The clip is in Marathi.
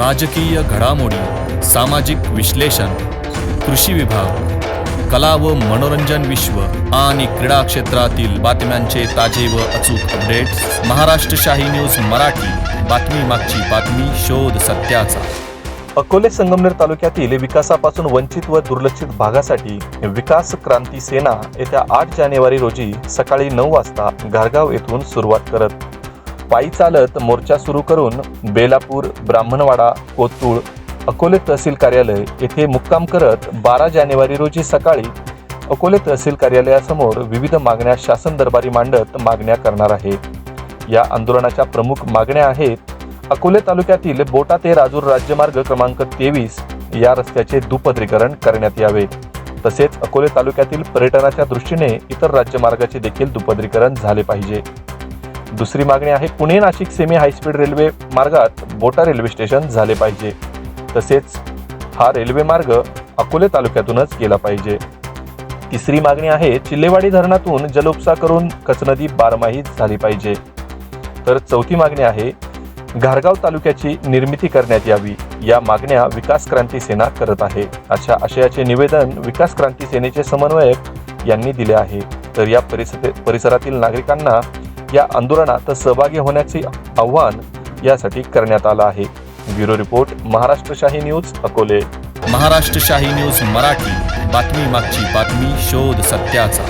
राजकीय घडामोडी सामाजिक विश्लेषण कृषी विभाग कला व मनोरंजन विश्व आणि क्रीडा क्षेत्रातील बातम्यांचे ताजे व अचूक अपडेट्स महाराष्ट्र शाही न्यूज मराठी. बातमी मागची बातमी शोध सत्याचा. अकोले संगमनेर तालुक्यातील विकासापासून वंचित व दुर्लक्षित भागासाठी विकास क्रांती सेना येत्या आठ जानेवारी रोजी सकाळी नऊ वाजता घारगाव येथून सुरुवात करत पायी चालत मोर्चा सुरू करून बेलापूर ब्राह्मणवाडा कोतुळ अकोले तहसील कार्यालय येथे मुक्काम करत बारा जानेवारी रोजी सकाळी अकोले तहसील कार्यालयासमोर विविध मागण्या शासन दरबारी मांडत मागण्या करणार आहे. या आंदोलनाच्या प्रमुख मागण्या आहेत अकोले तालुक्यातील बोटा ते राजूर राज्यमार्ग क्रमांक तेवीस या रस्त्याचे दुपदरीकरण करण्यात यावे. तसेच अकोले तालुक्यातील पर्यटनाच्या दृष्टीने इतर राज्यमार्गाचे देखील दुपदरीकरण झाले पाहिजे. दुसरी मागणी आहे Pune Nashik semi high speed railway मार्गात बोटा रेल्वे स्टेशन झाले पाहिजे. तसेच हा रेल्वे मार्ग अकोले तालुक्यातूनच गेला पाहिजे. तिसरी मागणी आहे चिल्लेवाडी धरणातून जलोपसा करून कचनदी बारमाही झाली पाहिजे. तर चौथी मागणी आहे घारगाव तालुक्याची निर्मिती करण्यात यावी. या मागण्या विकास क्रांती सेना करत आहे. अशा आशयाचे निवेदन विकास क्रांती सेनेचे समन्वयक यांनी दिले आहे. तर या परिसर परिसरातील नागरिकांना या आंदोलनात सहभागी होण्याचे आव्हान यासाठी करण्यात आलं आहे. Bureau report Maharashtrashahi news Akole. Maharashtrashahi news Marathi. बातमी मागची बातमी शोध सत्याचा.